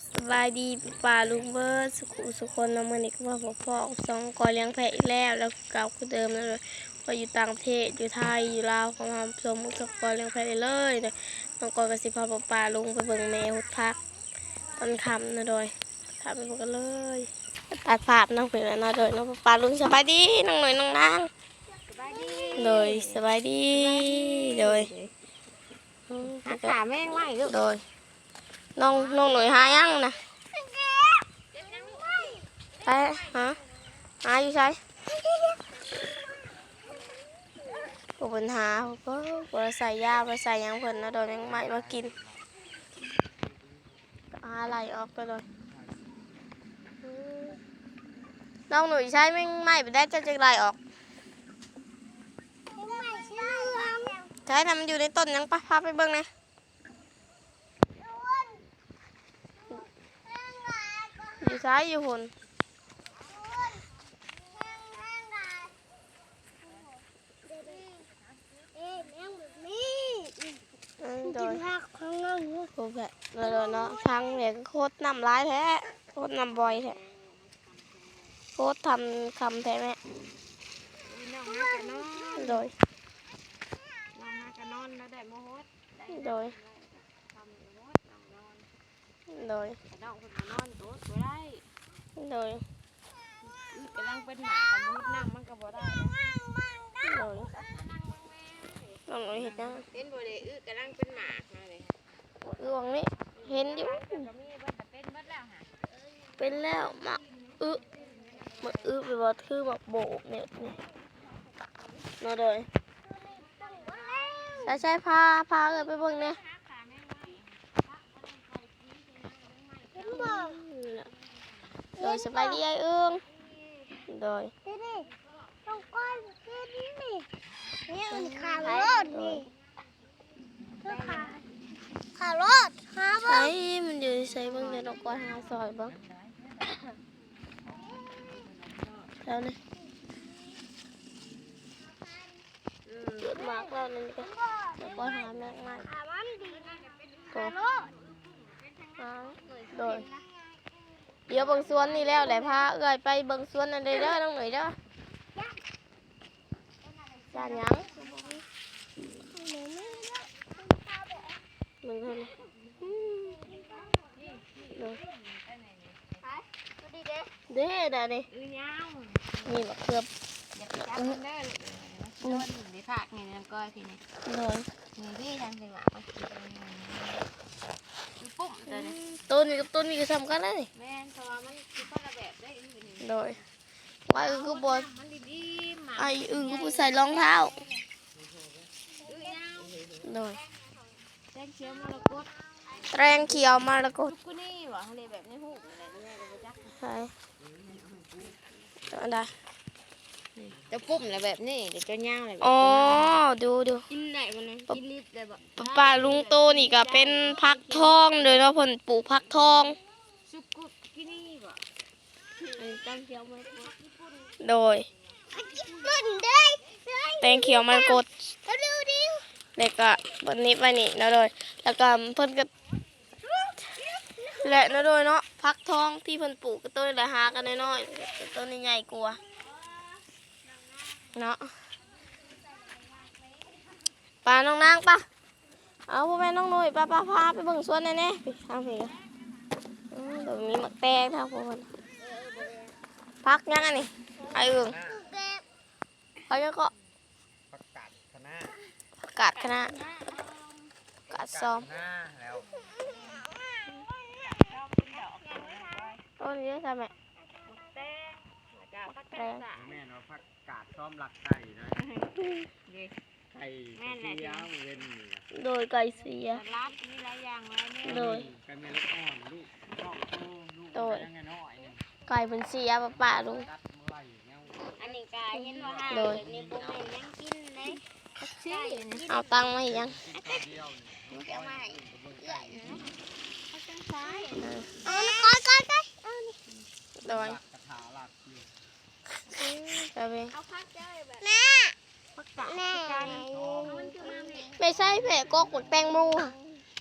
สบายดีป่าลุงเบิร์ดสุขุสุคนน้ำมันอีกว่าพ่อพ่อสองกอเลี้ยงแพะอีกแล้วแล้วเก่าคือเดิมนั่นเลยก็อยู่ต่างประเทศอยู่ไทยอยู่ลาวของเราสมกับกอเลี้ยงแพะได้เลยเนี่ยน้องกอกระสิพาป้าป่าลุงไปเบิ่งแม่หุดพักตอนค่ำนะโดยทำไปพบกันเลยตัดภาพน้องเผือนะโดยน้องป่าลุงสบายดีน้องหน่อยน้องนางสบายดีโดยสบายดีโดยอืมหาขาแม่งไว้ลูกโดย น้องน้องหน่อยหายังนะไปฮะหาอยู่ใช่ปัญหาก็บ่ได้ใส่ยาไปใส่ยังเพิ่นนะโดนยแมงไม้มากินก็หาไหลออกไปเลยน้องหนุ่ยใช้แมงไม้ไปได้จะจะไหลออกใช้ทำมันอยู่ในต้นยังปะพาไปเบิ่งหนะ อยู่ ซ้ายอยู่หุ่นอืมโดยผักข้างนอกนี่โอ้แบบเราโดนเนาะทางเนี่ยก็โคตรนำร้ายแท้โคตรนำบ่อยแท้โคตรทำคำแท้แม่น้องหากะนอนโดยน้องหากะนอนแล้วได้โมโหดได้โดย ทำโมโหดน้องนอน โดยแต่น้องคนมานอนตัวสบ่ได้โดยกำลังเป็นหมากับมุดนั่งมันก็บ่ได้นะโดยน้องหน่อยเห็นนะเป็นบ่ได้อึกำลังเป็นหมามาเลยเรื่องนี้เห็นอยู่เป็นแล้วค่ะเป็นแล้วมาอึมาอึไปบอคือมาโบกเนี่ยนี่เนาะโดยใช่ใช่พาพาเลยไปเบิ่งเนี่ย หาขาแม่งไว้ โดยสบายดีไอ้เอื้องโดยนี่นี่ตรงก้อนนี่นี่นี่มันขารถนี่คื อขาขารถหาบ่ใช่มันอยู่ใส่เบิ่งเดี๋ยวเราก็หาซอยเบิ่งแล้วนี่อืมจุดมากแล้วนี่ก็เราก็หาแม่งไม้ขามันดีก็ขารถหาโดยเดี๋ยวเบิ่งสวนนี่แล้วแหละพาเอื้อยไปเบิ่งสวนนั่นเลยเด้อน้องหน่อยเด้อจานหยังมึงเท่านี้อืมโดยดีเด้เด้อเด้อนี่อื้อยาวมีบักเกือบอย่าไปจับมันเด้อลูกต้นได้ผักนี่น้ำก้อยพี่นี่โดยนี่พี่ทำสิหมามากิน ตรงนี้คือปุ่มตัวนี้ต้นนี้กับต้นนี้ก็ทำกันเลยแม่นเพราะว่ามันคือคนละแบบได้อีกนี่โดยว่าอึงก็บอมันดีๆหมาไออึงก็ผู้ใส่รองเท้าอื้อยาวโดยแจ้งเชียวมรกตแตรงเขียวมาแล้วก็ทุกคนนี่หว่าทะเลแบบนี้หูอะไรนี่ก็บ่จักใช่อันใด จะปุ่มอะไรแบบนี้เดี๋ยวจะย่างอะไรแบบอ๋อดูดูกินไหนมันนะกินลิบได้บ่ป้าป้าลุงโตนี่ก็เป็นพักทองโดยเนาะเพิ่นปลูกพักทองซุปกุดกินนี่บ่อันนี้ตั้งเชียวมรกตโดยปุ่นเด้ยเด้ยแตงเขียวมันกดเร็วดิวแล้วก็บนนี้ไปนี่เนาะโดยแล้วก็เพิ่นก็และเนาะโดยเนาะพักทองที่เพิ่นปลูกก็ต้นละหากันน้อยๆแต่ต้นนี้ใหญ่กว่า เนาะปลาน้องนางปะเอาพ่อแม่น้องหนุ่ยปลาปลาพาไปเบิ่งสวนแน่ๆไปทางเพกันอืมเดี๋ยวมีหมักแตงทางพวกมันพักยังอันนี้ไอ้เอิงเก็บเขาจะก็ประกาศคณะประกาศคณะประกาศซ้อมคณะแล้วต้นนี้ใช่ไหมแตง แล้วก็ผักแตงสาแม่นว่าประกาศซ้อมหลักไก่นะเด็กไก่เสียเว้นนี่โดยไก่เสียสลัดมีหลายอย่างหลายแนวโดยไก่แม่ลูกอ่อนลูกชอบโตลูกโดยยังไงน้อยนี่ไก่เป็นเสียป้าป้าลุงตัดเมื่อไหร่เนี่ยอันนี้ก็เห็นว่าห้าโดยแบบนี้บ่แม่นยังกินเลยใช่นี่เอาตังค์มาอีกยังกินข้าวเดียวนี่มันจะมาให้เบิ่งไก่เขาจังซ้ายเอานี่ก้อนก้อนก้อนเอานี่โดย หลักกระถาหลักอยู่ จะเป็นเอาพักเจ้าแบบแม่พักกาดแม่กันมันคือมาแม่ไม่ใช่แผลก็กดแตงโม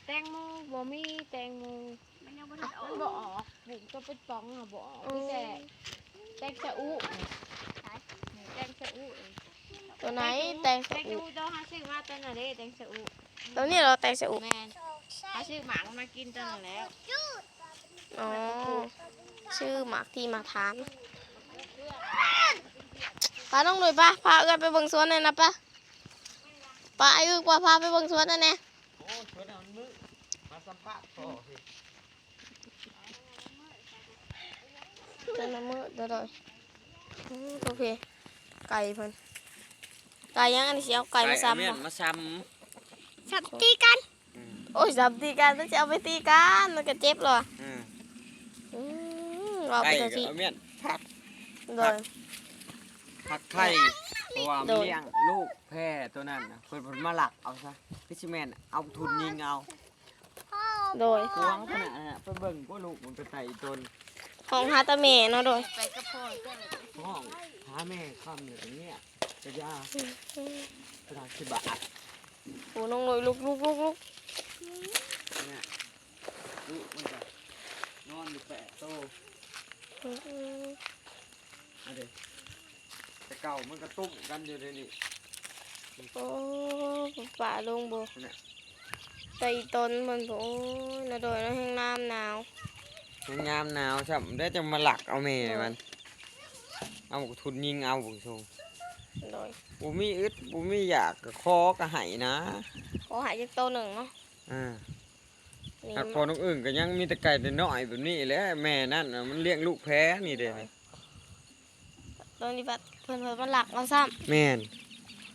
แตงโมบ่มีแตงโมมันยังบ่ทันออกบ่ลูกตัวเป็นปองอะบอกพี่แต่แตงสะอุแตงสะอุตัวไหนแตงแตสะงอุสะอุตัวหาซื้อมาตัวน่ะเด้แตงสะอุตัวนี้เราแตงสะอุแม่นหาซื้อหมากมากินตัวนั้นแล้วอ๋อชื่อหมากที่มาทาน พาน้องหนุ่ยปะพาเอื้อนไปเบิ่งสวนหน่อยนะปะปะไอ้อึกว่าพาไปเบิ่งสวนนั่นแน่โอ้ชวนเอามือมาสัมภาษณ์พ่อสิเดินละมือเดี๋ยวเลยอืมโอเค ไก่เพิ่นไก่ยังอันนี้สิเอาไก่มาซ้ำเมียบ่นมาซ้สับตีกัน โอ้ยซ้ำตีกันต้องจะเอาไปตีกันมันก็เจ็บเหรอำอืมอืมว่าไปไก่เถอะก็สิเอาเมียนพักโดย พักไข่เพราะว่ามันโดยเลี้ยงลูกแพร่ตัวนั้นน่ะเพิ่นเพิ่นมาหลักเอาซะพิชแมนเอาทุนยิงเอาพ่อโดยพวงขนาดนั้นน่ะไปเบิ่งว่าลูกมันไปไต่ตนของฮาตาเมะเนาะโดย ไปกับพ่อก็เลยห้องหาแม่ค่ำอยู่ตรงเนี้ยจะยาตลาดสิบบาทโอ้น้องหนุ่ยลุกลุกลุกลุกเนี่ยลูกมันจะนอนอยู่แปะโตอืมเอาดิ แต่เก่ามันก็ตุ้มกันอยู่เลยนี่โอ้ป่าลุงบ่เนี่ยใส่ต้นมันบ่โอ้ยนะโดยเนาะแห้งน้ำหนาวมันยามหนาวใช่ไหมได้จะมาหลักเอาแม่มัน เอาทุนยิงเอาบุญชงโดยบุมีอึดบุมีอยากก็คอก็ใหายนะขอหายจากโตหนึ่งเนาะอ่านี่ถ้าคนอื่นก็ยังมีแต่ไก่แต่น้อยแบบนี้แหละแม่นั่นน่ะมันเลี้ยงลูกแพ้นี่เด้ตอนนี้บัดเพิ่นเพิ่นมาหลักเอาซ้แม่น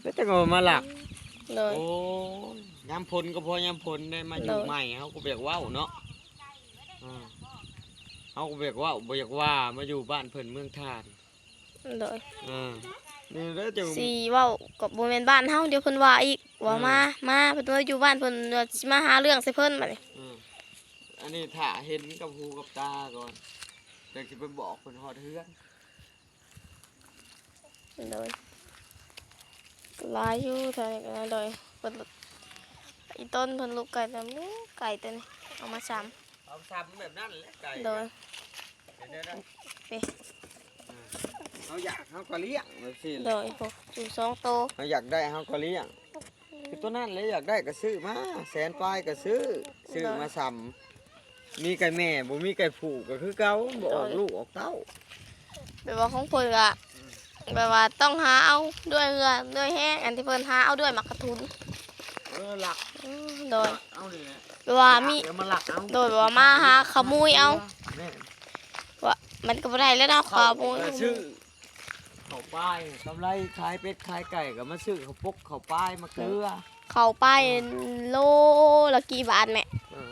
แล้วจะก็มาหลักำโดยโอ้ยยามพลก็พอยามพลได้มาอยู่เลยใหม่เขาก็เบียกว่าวเนาะอ่าเขาก็เบียกว่าวบ่อยากว่ามาอยู่บ้านเพิ่นเมืองทานโดยอ่านี่แล้วจะสีเว้ากับบ่แม่นบ้านเฮาเดี๋ยวเพิ่นว่าอีกว่าอืมมามาเพิ่นว่าอยู่บ้านเพิ่นว่าสิมาหาเรื่องใส่เพิ่นบัดนี้อ่าอันนี้ถ้าเห็นกับหูกับตาก่อนแต่จะไปบอกเพิ่นฮอดเฮือน โดยหลายอยู่เท่านี้ก็โดยเพิ่นอีต้นเพิ่นลูกไก่แต่หมูไก่ตัวนี้เอามาซ้เอาซ้ำแบบนั้นแหละไก่ำโดยเดี๋ยวๆไปๆอ่าเขาอยากเขาก็เลี้ยงแบบสิโดยพวกอยู่สองโตเขาอยากได้เขาก็เลี้ยงคือตัวนั้นเลยอยากได้ก็ซื้อมาแสนปลายก็ซื้อซื้อมาซ้ำมีไก่แม่บ่มีไก่ผูกก็คือเก่าบ่ออกลูกออกเต้า แบบว่าของเพิ่นก็ แบบว่าต้องหาเอาด้วยเรือด้วยแห้งอันที่เพิ่นหาเอาด้วยหมักกระทุนเออหลักอืมโดยเอานี่แหละแบบว่ามี เดี๋ยวมาหลักเอาโดยแบบว่ามาหาขโมยเอา แม่ว่ามันก็บ่ได้แล้วเนาะขโมยเออซื้อเขาป้ายกำไรขายเป็ดขายไก่ก็มาซื้อเขาปกเขาป้ายมาเกลือเข้าไปโลละกี่บาทแม่เออ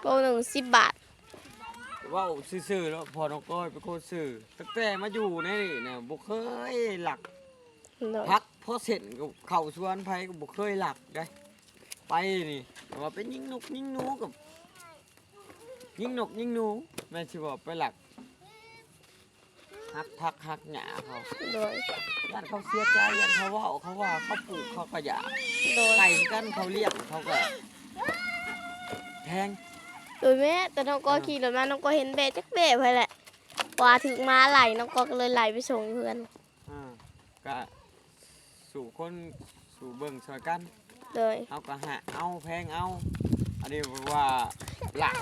โลหนึ่งสิบบาทเว่าซื่อๆแล้วพอน้องก้อยเป็นคนซื่อตั้งแต่มาอยู่ในนี่เนี่ยบ่เคยหลักโดยพักพอเสร็จก็เข้าสวนไผก็บ่เคยหลักได้ไปนี่แต่ว่าไปยิงนกยิงหนูกับ ยิงนกยิงหนูแม่นสิบอกไปหลักหักพักหักหญ้าเขาโดยยันเขาเสียใจยันเขาเว่าเขาว่าเขาปลูกเขาก็อยากโดยไก่กันเขาเลี้ยงเขาก็แพง โดยแม่แต่น้องก็ขี่รถมาน้องก็เห็นเบะจักเบะไปแหละว่าถึงมาไหลน้องก็เลยไหลไปส่งเพื่อนอ่าก็สู่คนสู่เบิ่งช่วยกันโดยเอาก็หาเอาแพงเอา อันนี้ว่าหลัก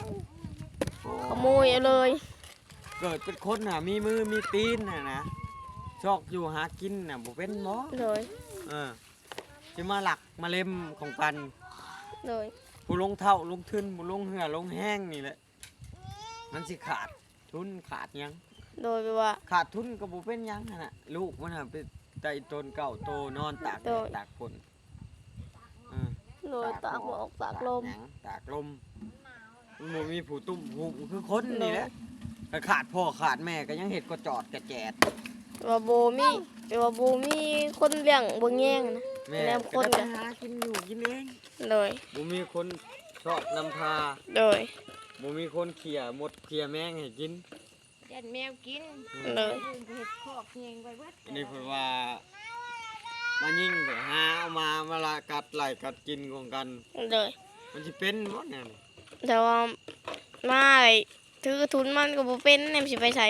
ขโมยเอาเลย เกิดเป็นคนน่ะมีมือมีตีนน่ะนะชอกอยู่หากินน่ะบ่เป็นหมอโดยเออสิมาหลักมาเล็มของกันโดย ผู้ลงเท่าลงทุนผู้ลงเหือลงแห้งนี่แหละ มันสิขาดทุนขาดหยัง โดยแบบว่า ขาดทุนก็บ่เป็นหยังนั่นน่ะลูกมันน่ะไปไต่ต้นเก่าโตนอนตากแดโดดย ตากฝนเออโดยตากหมอกตากลม หยังตากลมมันบ่มีผู้ตุ้มผู้คือคนนี่แหละก็ขาดพ่อขาดแม่ก็ยังเห็ดก็จอดกระแจด ว่าโบมีแบบว่าโบมีคนเลี้ยงบ่แย่งนะ แม่แล้วก็คนได้ก็ไปหากินอยู่กินเองโดยบ่มีคนชอบนำพาโดยบ่มีคนเขี่ยหมดเขี่ยแมงให้กินยันแมวกินเลยอื่นก็เห็ดคอกเองไปเบิดอันนี้เพิ่นว่ามายิงไปหาเอามามาละกัดไหลกัดกินของกันโดยมันสิเป็นบ่เนี่ยแต่ว่ามาเลยถือกระทุนมันก็บ่เป็นแนมสิไปใส่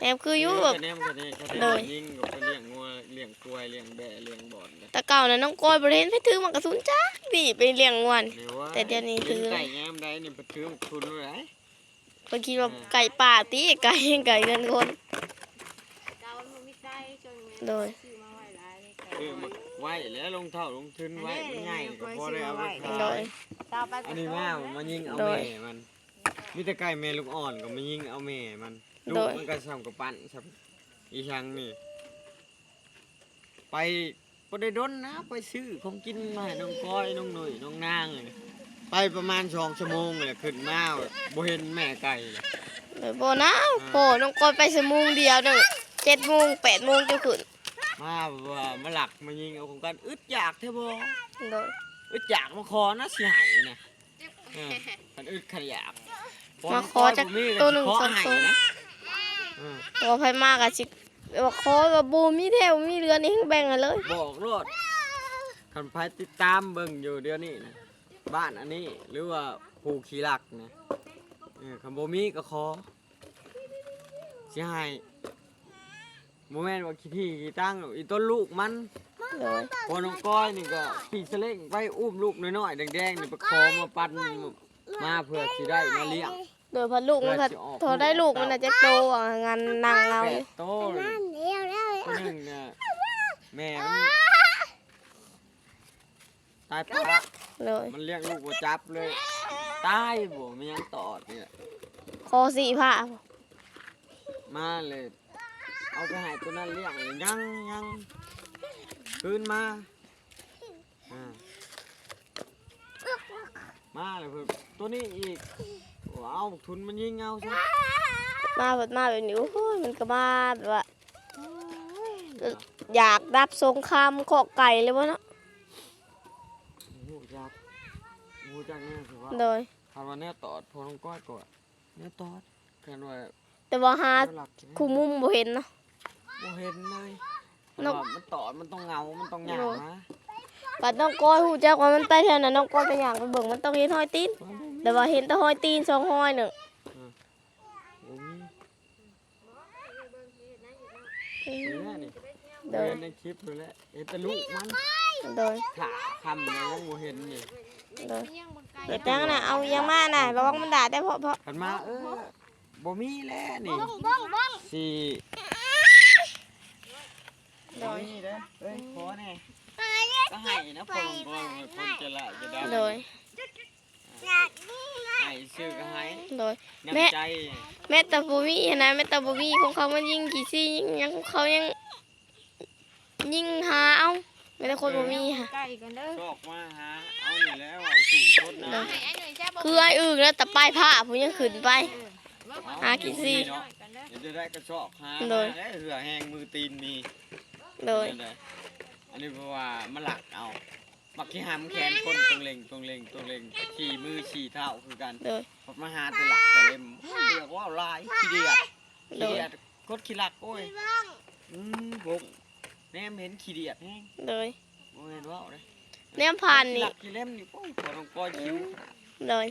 แนมคืออยู่แบบแนมกันนี่ก็โดได้ยยิงก็ไปเลี้ยงงัว เลี้ยงกล้วยเลี้ยงแบะเลี้ยงบอดเลยแต่เก่าน่ะน้องก้อยบ่ได้เห็นไปถือมันกระทุนจ้าดิไปเลี้ยงงวนหรือว่าแต่เดี๋ยวนี้คือลี้งไก่แง้มได้นี่ไปถือทุนเลยเพิ่นคิดว่าไก่ป่าติไก่ไก่เงินคน เจ้ามันมีไก่จนแม่โดย ซื้อมาไว้หลายเลยไก่คือมันไว้แล้วลงเท่าลงทุนไว้มันง่ายก็พอได้เอาไปโดขายยเจ้าไปอันนี้มามันยิงเอาโดยแม่มันมีแต่ไก่แม่ลูกอ่อนก็มายิงเอาแม่มันลูโดกย มันก็ซ้ำกับปั้นซ้ำอีช่างนี่ ไปบ่ได้ดนนะ ไปซื้อของกินมาให้น้องก้อยน้องหนุ่ยน้องนางเลยไปประมาณสองชั่วโมงเลยขึ้นมาบ่เห็นแม่ไก่เลยโดยบ่นะโอ้น้องก้อยไปสมุงเดียวหนึง7โมง8โมงจะขึ้นมาว่ามาหลักมายิงเอาของกันอึดอยากแท้บ่โดยอึดอยากมาขอนะสิให้นะเออมันอึดขยากมาขอจากตัวหนึ่งสองตัวนะเออบ่ไผมากอะ สิว่าขอว่าบ่มีแถวมีเรือนนี่แบ่งกันเลยบอกโลดคันไพติดตามเบิ่งอยู่เดี๋ยวนี้นะบ้านอันนี้หรือว่าผูขี้หลักนะเออคันบ่มีก็ขอสิให้บ่แม่นว่าขี้ที่ขี้ตั้งหรอกอีต้นลูกมันโดยพอน้องก้อยนี่ก็ขี่สเล้งไปอุ้มลูกน้อยๆแดงๆนี่ไปขอมาปั่นมาเพื่อสิได้มาเลี้ยง โดยพอลูกมันก็โทรได้ลูกมันน่ะจะโตอะงานนางเอาแปอยู่ดโตเลยนั่นเดียวแล้ว ตัวหนึ่งเนี่ยแม่มันตายปะเลยมันเลี้ยงลูกบ่จับเลย ตายบ่มันยังตอดเนี่ย คอสี่ผ้ามาเลย เอาไปให้ตัวนั้นเลี้ยงเลยยังยังคืนมาอ่ามาเลยเพิ่นตัวนี้อีก ว้าวทุนมันยิงเอาซะมาแบบมาแบบนี้โอ้ยมันก็มาแบบว่าอยากรับสงครามขอไก่เลยวะเนาะโอ้จักโอ้จักเนี่ยถือว่าโดยคำว่าเนี่ยตอดพอลงก้อยก่อนเนี่ยตอดกันว่าแต่ว่าหาหลักใช่ไหมคู่มุมบ่เห็นเนาะบ่เห็นเลยนกว่ามันตอดมันต้องเงา มันต้องหยางนะปัดน้องก้อยหูจักว่ามันไปแถวนั้นน้องก้อยไปอย่างไปเบิ่งมันต้องเห็นห้อยตีน แต่ว่าเห็นแต่ห้อยตีนสองห้อยหนึ่งโอ้ยอืนี่มแหละนี่โดยเห็นในคลิปเลยแหละเห็นแต่ลูกมันโดยขาคำเลยยังบ่เห็นนี่โดยยังบังไก่เดี๋ยวจังน่ะเอายังมาน่ะระวังมันด่าได้เพราะเพราะขันมาเออบ่มีแล้วนี่บ้องบ้องบ้องสี่โดยนี่เด้อเอ้ยขอแน่ก็ให้นะพอลงก้อยคนจะละจะได้โดยอยากนี่นะ ให้ซื้อก็ให้โดยน้ำแม่ใจแม่ตาบูมี่นะแม่ตาบูมี่ของเขามันยิงกี่ซี่ยิงยังของเขายัง ยิงหาเอาไม่ได้คนบูมี่ค่ะ ไก่กันเด้อชอกมาหาเอานี่แล้วเอาสู่ชดนะให้ไอ้หน่อยแซ่บคือไอ้อึ่งแล้วแต่ป้ายผ้าผมยังขึ้นไป หากี่ซี่หน่อยกันเด้อเดี๋ยวจะได้กระชอกหาโดย ได้เหือแหงมือตีนมีโดยนั่นแหละอันนี้เพราะว่ามันหลักเอา บักขี้หำแขนคนตรงเล็งตรงเล็งตรงเล็งขี่มือขี่เท้าคือกันโดยพอมาหาแต่หลักแต่เล็มเรียกว่าลายขี้เดียดโดขี้ยเดียดกดขี้หลักโอ้ยบ้องอืมบกแนมเห็นขี้เดียดแห้งโดยโอ้ยเห็นว่าเลยแนมผ่านนี่ ขี้หลักขี้เล่มนี่โอ้ยพอต้องก้อยคิ้วโดย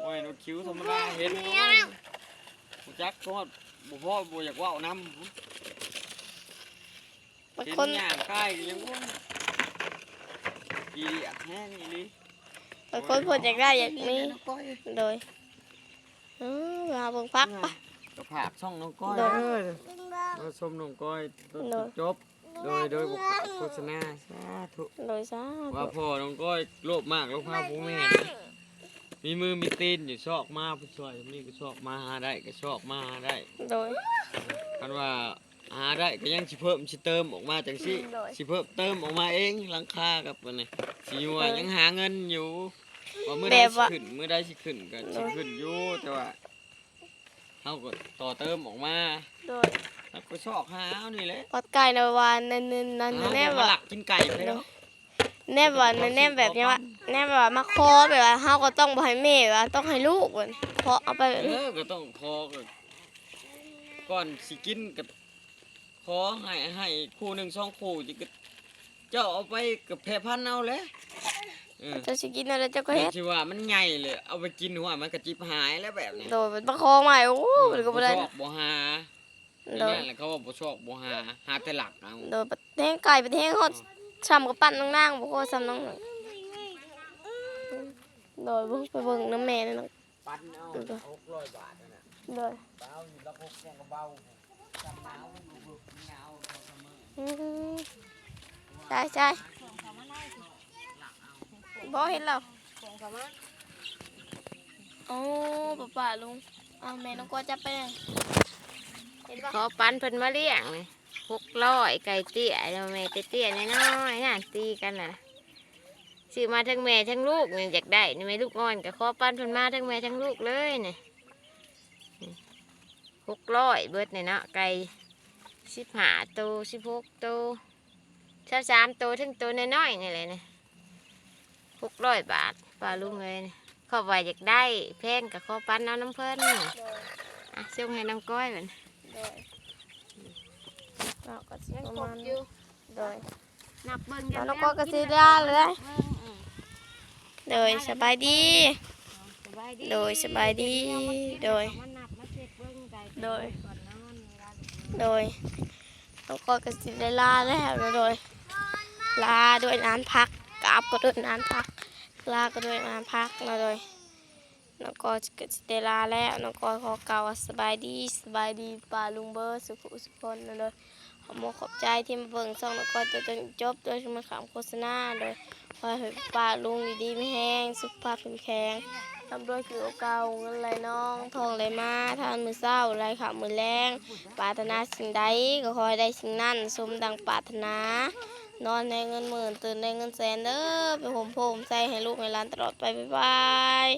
โอ้ยนกคิ้วธรรมดาเห็นโอ้ยบ่จักก็บ่พ่อบ่อยากเว่าวน้ำบางเห็นคน หยาใกล้ยังว่าขี้เดียดแห้งอีหลีบางคนเพิ่นอยากได้อยากมีน้องก้อยโดยเออมาเบิ่งพักปะกระผาบช่องน้องก้อยโดยเอ้ยมาชมน้องก้อยจนจบ โดยโดยบุคคลโฆษณาสาธุโดยซะว่าพ่อน้องก้อยโลภมากโลภมากผู้แม่นะมีมือมีตีนอยู่ชอกมาผู้ช่วยนี่ก็ชอกมาหาได้ก็ชอกมาหาได้โดยคันว่า หาได้ก็ยังสิเพิ่มสิเติมออกมาจังสิโดย สิเพิ่มเติมออกมาเองหลังคากับมันนี่สิอยู่ว่าเออยังหาเงินอยู่ว่าเมื่อใดแบบสิว่า ขึ้นเมื่อใดสิขึ้นก็สิขึ้นอยู่แต่ว่าเฮาก็ต่อเติมออกมาโดยแล้วก็ชอกหาเอานี่แหละวัดไก่ในวันนั้นนั่นนั่นเอาแน่มาว่าหลักกินไก่ไปแล้วแน่ว่าแน่แบบนี้ว่าแน่แบบว่ามาคอแบบว่าเฮาก็ต้องบ่ให้แม่ว่าต้องให้ลูกว่าเพราะเอาไปแบบเอนี้อก็ต้องพอก็ก่อนสิกินกับ ขอให้ให้คู่หนึ่งสองคู่จิก็เจ้าเอาไปกับแพร่พันธุ์เอาแหละเออเจ้าสิกินอะไรเจ้าก็เฮ็ดที่ว่ามันใหญ่เลยเอาไปกินหัวมันกระจิบหายแล้วแบบนี้โดยเป็นประคอใหม่โอ้มันก็บ่ได้ชอบบ่หาโดยนั่นแหละเขาว่าบ่ชอบบ่หาหาแต่หลักเอาโดยประแทงไก่ประแทงฮอดซ้ำกับปั้นนางๆบ่ก็ซ้ำน้องโดยเบิ่งไปเบิ่งน้ำแม่นั่นน่ะปันเอาหกร้อยบาทนั่นน่ะโดยเบาอยู่ละหกแกงกระเบาจำหนาวอยู่ ใช่ใช่บ่เห็นแล้วส่งเขาโอ้ป้าป้าลุงเอาแม่น้องก็จับไปเลยเห็นปะขอปันเพิ่นมาเลี้ยงนี่หกร้อยไก่เตี้ยแล้วแม่เตี้ยน้อยๆน่ะตีกันน่ะซื้อมาทั้งแม่ทั้งลูกนี่อยากได้นี่แม่ลูกอ่อนก็ขอปันเพิ่นมาทั้งแม่ทั้งลูกเลยนี่หกร้อยเบิดนี่เนาะไก่ สิบห้าตัวสิบหกตัวสิบสามตัวถึงตัวน้อยๆนี่แหละนี่หกร้อยบาทป้าลุงเลยนี่ขอไว้อยากได้แพงกับขอปันเอาน้ำเพิ่นอะส่งให้น้ำก้อยเหมือนโดยเราก็สิยังประครมาบณอยู่โดยนับเบิ่งแล้วน้องก็กระซิบได้เลยโดยสบายดีโดยสบายดีโดยโดย โดยน้องก็กระซิบได้ลาแล้วนะโดย ลาด้วยน้ำพักกราบก็ด้วยน้ำพัก ลาก็ด้วยน้ำพักนะโดยน้องก็กระซิได้ลาแล้วน้องก็ขอกล่าวสบายดีสบายดีป่าลุงเบอร์สุขุสุขคนนะโดยขอมขอบใจที่มาเบิ่งซ่องน้องก็จะจนจบโดยที่มาขามโฆษณาโดยขอให้ป้าลุงดีไม่แห้งสุขภาพแข็งแข็ง ทำด้วยคือเก่าเงินไหลน้อง ทองไหลมาทานมือเศร้าไหลขามือแรงปรารถนาสิ่งใดก็คอยได้สิ่งนั้นสมดังปรารถนา นอนในเงินหมื่นตื่นในเงินแสนเด้อไปผมผมใส่ให้ลูกให้หลานตลอดไปบ๊ายบาย